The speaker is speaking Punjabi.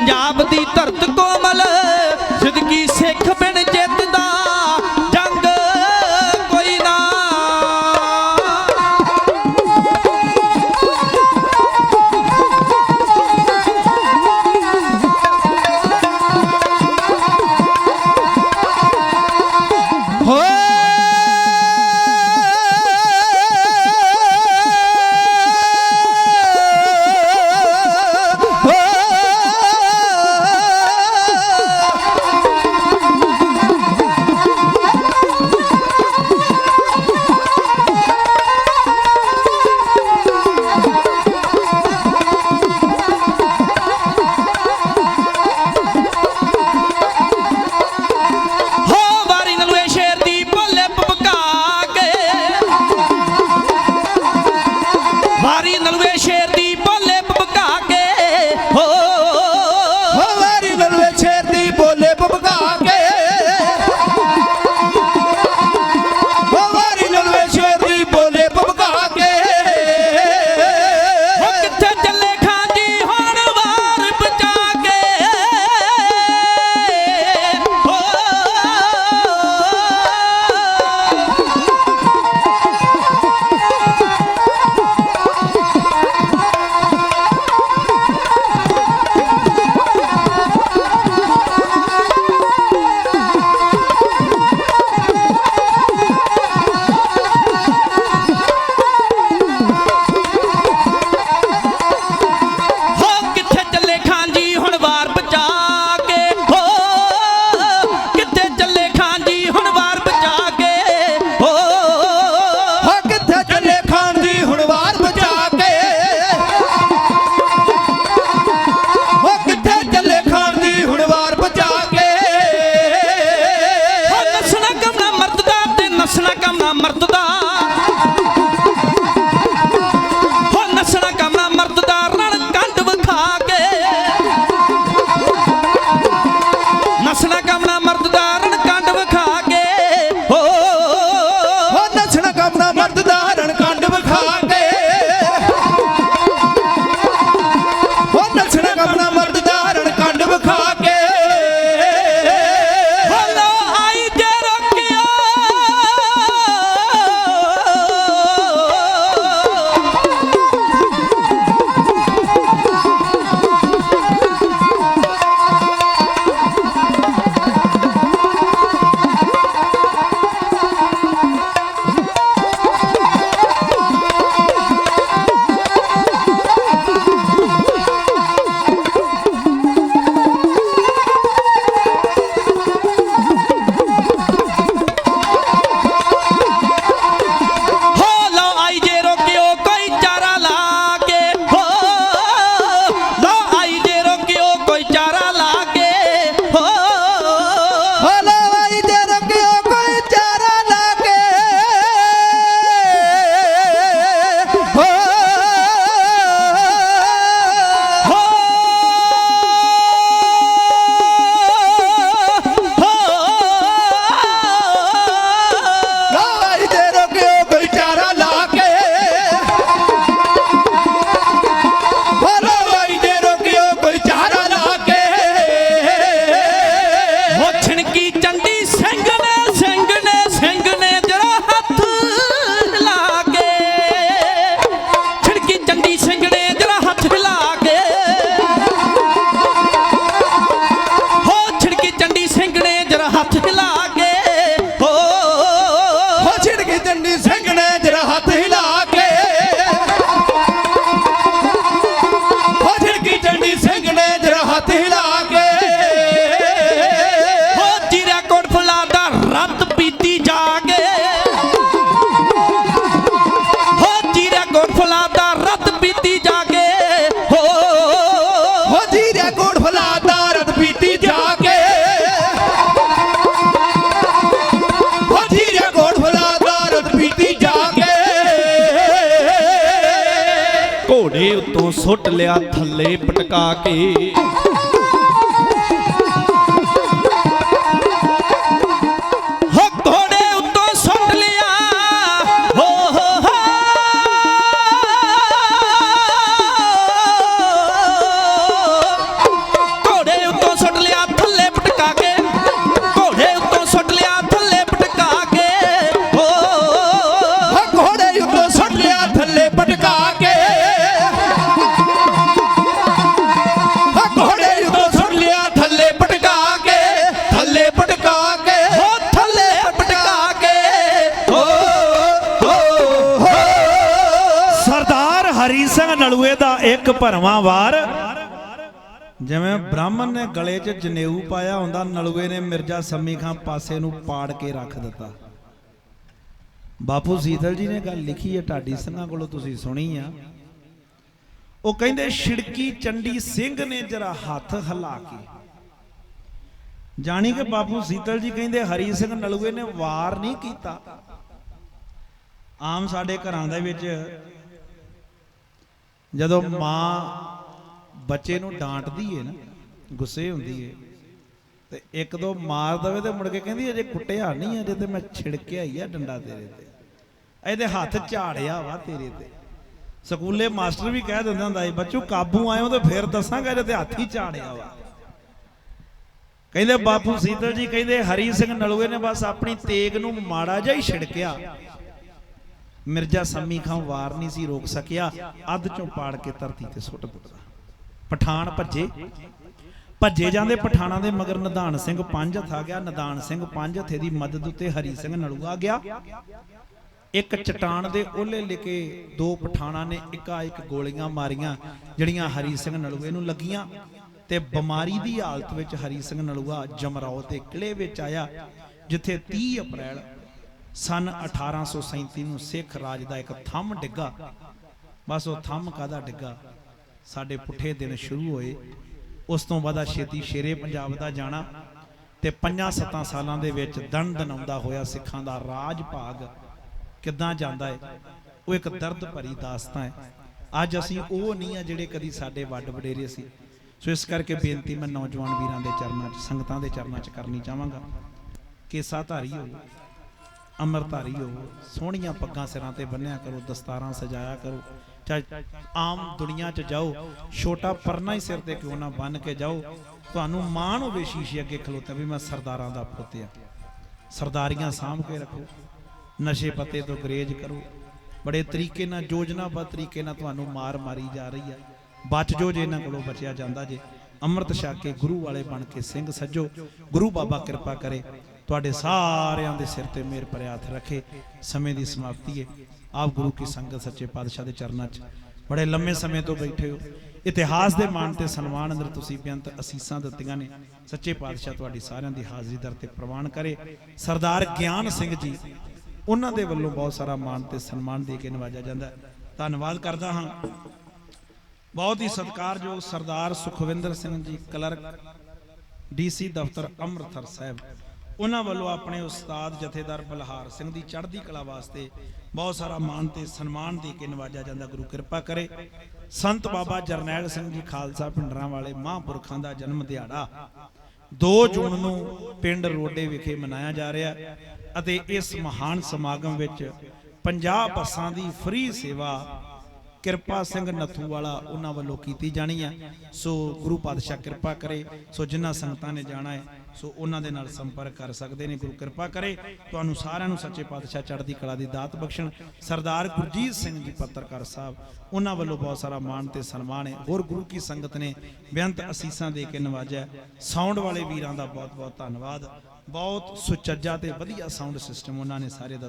ਪੰਜਾਬ ਦੀ ਧਰਤ ਸੁੱਟ ਲਿਆ ਥੱਲੇ ਪਟਕਾ ਕੇ। ਸਿੰਘ ਦਾ ਇੱਕ ਭਰਵਾਂ ਵਾਰ। ਜਿਵੇਂ ਬ੍ਰਾਹਮਣ ਨੇ ਗਲੇ 'ਚ ਜਨੇਊ ਪਾਇਆ ਹੁੰਦਾ ਨਲੂਏ ਨੇ ਮਿਰਜ਼ਾ ਸੰਮੀ ਖਾਂ ਪਾਸੇ ਨੂੰ ਪਾੜ ਕੇ ਰੱਖ ਦਿੱਤਾ। ਬਾਪੂ ਸੀਤਲ ਜੀ ਨੇ ਗੱਲ ਲਿਖੀ ਹੈ ਢਾਡੀ ਸਿੰਘਾਂ ਕੋਲੋਂ ਤੁਸੀਂ ਸੁਣੀ ਆ। ਉਹ ਕਹਿੰਦੇ ਛਿੜਕੀ ਚੰਡੀ ਸਿੰਘ ਨੇ ਜਰਾ ਹੱਥ ਹਲਾ ਕੇ। ਜਾਣੀ ਕਿ ਬਾਪੂ ਸੀਤਲ ਜੀ ਕਹਿੰਦੇ, ਹਰੀ ਸਿੰਘ ਨਲੂਏ ਨੇ ਵਾਰ ਨਹੀਂ ਕੀਤਾ। ਆਮ ਸਾਡੇ ਘਰਾਂ ਦੇ ਵਿੱਚ ਜਦੋਂ ਮਾਂ ਬੱਚੇ ਨੂੰ ਡਾਂਟਦੀ ਏ ਨਾ ਗੁੱਸੇ ਹੁੰਦੀ ਏ। ਤੇ ਇੱਕ ਦੋ ਮਾਰ ਦਵੇ ਤੇ ਮੁੜ ਕੇ ਕਹਿੰਦੀ ਅਜੇ ਕੁੱਟਿਆ ਨਹੀਂ ਅਜੇ ਤੇ ਮੈਂ ਛਿੜਕਿਆ ਹੀ ਆ ਡੰਡਾ ਤੇਰੇ ਤੇ। ਇਹਦੇ ਹੱਥ ਝਾੜਿਆ ਵਾ ਤੇਰੇ ਤੇ। ਸਕੂਲੇ ਮਾਸਟਰ ਵੀ ਕਹਿ ਦਿੰਦਾ ਹੁੰਦਾ ਸੀ ਬੱਚੋ ਕਾਬੂ ਆਇਓ ਤੇ ਫੇਰ ਦੱਸਾਂਗਾ ਜੇ ਤੇ ਹੱਥ ਹੀ ਝਾੜਿਆ ਵਾ। ਕਹਿੰਦੇ ਬਾਪੂ ਸੀਤਲ ਜੀ ਕਹਿੰਦੇ ਹਰੀ ਸਿੰਘ ਨਲੂਏ ਨੇ ਬਸ ਆਪਣੀ ਤੇਗ ਨੂੰ ਮਾੜਾ ਜਿਹਾ ਹੀ ਛਿੜਕਿਆ। ਮਿਰਜ਼ਾ ਸੰਮੀ ਖਾਂ ਵਾਰ ਨਹੀਂ ਸੀ ਰੋਕ ਸਕਿਆ। ਅੱਧ ਚੋਂ ਪਾੜ ਕੇ ਧਰਤੀ ਤੇ ਸੁੱਟ ਦਿੱਤਾ। ਪਠਾਨ ਭੱਜੇ। ਭੱਜੇ ਜਾਂਦੇ ਪਠਾਨਾਂ ਦੇ ਮਗਰ ਨਿਧਾਨ ਸਿੰਘ ਪੰਜ ਹੱਥ ਆ ਗਿਆ। ਨਿਧਾਨ ਸਿੰਘ ਪੰਜ ਹੱਥੇ ਦੀ ਮਦਦ ਉੱਤੇ ਹਰੀ ਸਿੰਘ ਨਲੂਆ ਗਿਆ। ਇੱਕ ਚਟਾਨ ਦੇ ਓਲੇ ਲੈ ਕੇ ਦੋ ਪਠਾਨਾਂ ਨੇ ਇੱਕਾ ਇੱਕ ਗੋਲੀਆਂ ਮਾਰੀਆਂ, ਜਿਹੜੀਆਂ ਹਰੀ ਸਿੰਘ ਨਲੂਏ ਨੂੰ ਲੱਗੀਆਂ। ਤੇ ਬਿਮਾਰੀ ਦੀ ਹਾਲਤ ਵਿੱਚ ਹਰੀ ਸਿੰਘ ਨਲੂਆ ਜਮਰਾਓ ਤੇ ਕਿਲੇ ਵਿੱਚ ਆਇਆ, ਜਿੱਥੇ 30 ਅਪ੍ਰੈਲ ਸਨ 1837 ਨੂੰ ਸਿੱਖ ਰਾਜ ਦਾ ਇੱਕ ਥੰਮ ਡਿੱਗਾ। ਬਸ ਉਹ ਥੰਮ ਕਾਦਾ ਡਿੱਗਾ? ਸਾਡੇ ਪੁੱਠੇ ਦਿਨ ਸ਼ੁਰੂ ਹੋਏ। ਉਸ ਤੋਂ ਬਾਅਦ ਛੇਤੀ ਸ਼ੇਰੇ ਪੰਜਾਬ ਦਾ ਜਾਣਾ ਤੇ ਪੰਜਾਂ ਸੱਤਾਂ ਸਾਲਾਂ ਦੇ ਵਿੱਚ ਦਣ ਦਨਾਉਂਦਾ ਹੋਇਆ ਸਿੱਖਾਂ ਦਾ ਰਾਜ ਭਾਗ ਕਿੱਦਾਂ ਜਾਂਦਾ ਹੈ ਉਹ ਇੱਕ ਦਰਦ ਭਰੀ ਦਾਸਤਾਂ ਹੈ ਅੱਜ ਅਸੀਂ ਉਹ ਨਹੀਂ ਆ ਜਿਹੜੇ ਕਦੀ ਸਾਡੇ ਵੱਡ ਵਡੇਰੇ ਸੀ। ਸੋ ਇਸ ਕਰਕੇ ਬੇਨਤੀ ਮੈਂ ਨੌਜਵਾਨ ਵੀਰਾਂ ਦੇ ਚਰਨਾਂ 'ਚ, ਸੰਗਤਾਂ ਦੇ ਚਰਨਾਂ 'ਚ ਕਰਨੀ ਚਾਹਾਂਗਾ ਕੇਸਾ ਧਾਰੀ ਹੋਵੇ। ਅੰਮ੍ਰਿਤਧਾਰੀ ਹੋ, ਸੋਹਣੀਆਂ ਪੱਗਾਂ ਸਿਰਾਂ ਤੇ ਬੰਨਿਆ ਕਰੋ, ਦਸਤਾਰਾਂ ਸਜਾਇਆ ਕਰੋ, ਚਾਹੇ ਆਮ ਦੁਨੀਆ 'ਚ ਜਾਓ, ਛੋਟਾ ਪਰਨਾ ਹੀ ਸਿਰ ਤੇ ਕਿਉਂ ਨਾ ਬੰਨ ਕੇ ਜਾਓ, ਤੁਹਾਨੂੰ ਮਾਣ ਹੋਵੇ ਸ਼ੀਸ਼ੇ ਅੱਗੇ ਖਲੋਤਾ ਵੀ ਮੈਂ ਸਰਦਾਰਾਂ ਦਾ ਪੁੱਤ ਆ ਸਰਦਾਰੀਆਂ ਸਾਂਭ ਕੇ ਰੱਖੋ, ਨਸ਼ੇ ਪੱਤੇ ਤੋਂ ਗਰੇਜ ਕਰੋ, ਬੜੇ ਤਰੀਕੇ ਨਾਲ, ਯੋਜਨਾਬੱਧ ਤਰੀਕੇ ਨਾਲ ਤੁਹਾਨੂੰ ਮਾਰ ਮਾਰੀ ਜਾ ਰਹੀ ਆ। ਬਚ ਜੋ ਜੇ ਇਹਨਾਂ ਕੋਲੋਂ ਬਚਿਆ ਜਾਂਦਾ ਜੇ, ਅੰਮ੍ਰਿਤ ਛਕ ਕੇ ਗੁਰੂ ਵਾਲੇ ਬਣ ਕੇ ਸਿੰਘ ਸੱਜੋ, ਗੁਰੂ ਬਾਬਾ ਕਿਰਪਾ ਕਰੇ ਤੁਹਾਡੇ ਸਾਰਿਆਂ ਦੇ ਸਿਰ ਤੇ ਮੇਰ ਭਰਿਆ ਹੱਥ ਰੱਖੇ, ਸਮੇਂ ਦੀ ਸਮਾਪਤੀ ਹੈ। ਆਪ ਗੁਰੂ ਕੀ ਸੰਗਤ ਸੱਚੇ ਪਾਤਸ਼ਾਹ ਦੇ ਚਰਨਾਂ 'ਚ ਬੜੇ ਲੰਮੇ ਸਮੇਂ ਤੋਂ ਬੈਠੇ ਹੋ। ਇਤਿਹਾਸ ਦੇ ਮਾਣ ਤੇ ਸਨਮਾਨ ਅੰਦਰ ਤੁਸੀਂ ਬੇਅੰਤ ਅਸੀਸਾਂ ਦਿੱਤੀਆਂ ਨੇ। ਸੱਚੇ ਪਾਤਸ਼ਾਹ ਤੁਹਾਡੀ ਸਾਰਿਆਂ ਦੀ ਹਾਜ਼ਰੀ ਦਰ ਤੇ ਪ੍ਰਵਾਨ ਕਰੇ। ਸਰਦਾਰ ਗਿਆਨ ਸਿੰਘ ਜੀ, ਉਹਨਾਂ ਦੇ ਵੱਲੋਂ ਬਹੁਤ ਸਾਰਾ ਮਾਣ ਤੇ ਸਨਮਾਨ ਦੇ ਕੇ ਨਵਾਜਿਆ ਜਾਂਦਾ ਧੰਨਵਾਦ ਕਰਦਾ ਹਾਂ। ਬਹੁਤ ਹੀ ਸਤਿਕਾਰਯੋਗ ਸਰਦਾਰ ਸੁਖਵਿੰਦਰ ਸਿੰਘ ਜੀ, ਕਲਰਕ, ਡੀਸੀ ਦਫ਼ਤਰ ਅੰਮ੍ਰਿਤਸਰ ਸਾਹਿਬ। ਉਹਨਾਂ ਵੱਲੋਂ ਆਪਣੇ ਉਸਤਾਦ ਜਥੇਦਾਰ ਬਲਹਾਰ ਸਿੰਘ ਦੀ ਚੜ੍ਹਦੀ ਕਲਾ ਵਾਸਤੇ ਬਹੁਤ ਸਾਰਾ ਮਾਨ ਤੇ ਸਨਮਾਨ ਦੇ ਕੇ ਨਵਾਜਿਆ ਜਾਂਦਾ, ਗੁਰੂ ਕਿਰਪਾ ਕਰੇ। ਸੰਤ ਬਾਬਾ ਜਰਨੈਲ ਸਿੰਘ ਜੀ ਖਾਲਸਾ ਪਿੰਡਰਾਂ ਵਾਲੇ ਮਹਾਂਪੁਰਖਾਂ ਦਾ ਜਨਮ ਦਿਹਾੜਾ 2 ਜੂਨ ਨੂੰ ਪਿੰਡ ਰੋਡੇ ਵਿਖੇ ਮਨਾਇਆ ਜਾ ਰਿਹਾ ਅਤੇ ਇਸ ਮਹਾਨ ਸਮਾਗਮ ਵਿੱਚ 50 ਬੱਸਾਂ ਦੀ ਫ੍ਰੀ ਸੇਵਾ ਕਿਰਪਾ ਸਿੰਘ ਨੱਥੂ ਵਾਲਾ ਉਹਨਾਂ ਵੱਲੋਂ ਕੀਤੀ ਜਾਣੀ ਹੈ ਸੋ ਗੁਰੂ ਪਾਤਸ਼ਾਹ ਕਿਰਪਾ ਕਰੇ। ਸੋ ਜਿਨ੍ਹਾਂ ਸੰਗਤਾਂ ਨੇ ਜਾਣਾ ਹੈ ਸੋ ਉਹਨਾਂ ਦੇ ਨਾਲ ਸੰਪਰਕ ਕਰ ਸਕਦੇ ਨੇ, ਗੁਰੂ ਕਿਰਪਾ ਕਰੇ। ਤੁਹਾਨੂੰ ਸਾਰਿਆਂ ਨੂੰ ਸੱਚੇ ਪਾਤਸ਼ਾਹ ਚੜ੍ਹਦੀ ਕਲਾ ਦੀ ਦਾਤ ਬਖਸ਼ਣ। ਸਰਦਾਰ ਗੁਰਜੀਤ ਸਿੰਘ ਜੀ ਪੱਤਰਕਾਰ ਸਾਹਿਬ, ਉਹਨਾਂ ਵੱਲੋਂ ਬਹੁਤ ਸਾਰਾ ਮਾਣ ਤੇ ਸਨਮਾਨ ਹੈ। ਹੋਰ ਗੁਰੂ ਕੀ ਸੰਗਤ ਨੇ ਬੇਅੰਤ ਅਸੀਸਾਂ ਦੇ ਕੇ ਨਵਾਜਿਆ ਸਾਊਂਡ ਵਾਲੇ ਵੀਰਾਂ ਦਾ ਬਹੁਤ ਬਹੁਤ ਧੰਨਵਾਦ। ਬਹੁਤ ਸੁਚੱਜਾ ਤੇ ਵਧੀਆ ਸਾਊਂਡ ਸਿਸਟਮ ਉਹਨਾਂ ਨੇ ਸਾਰੇ ਦਾ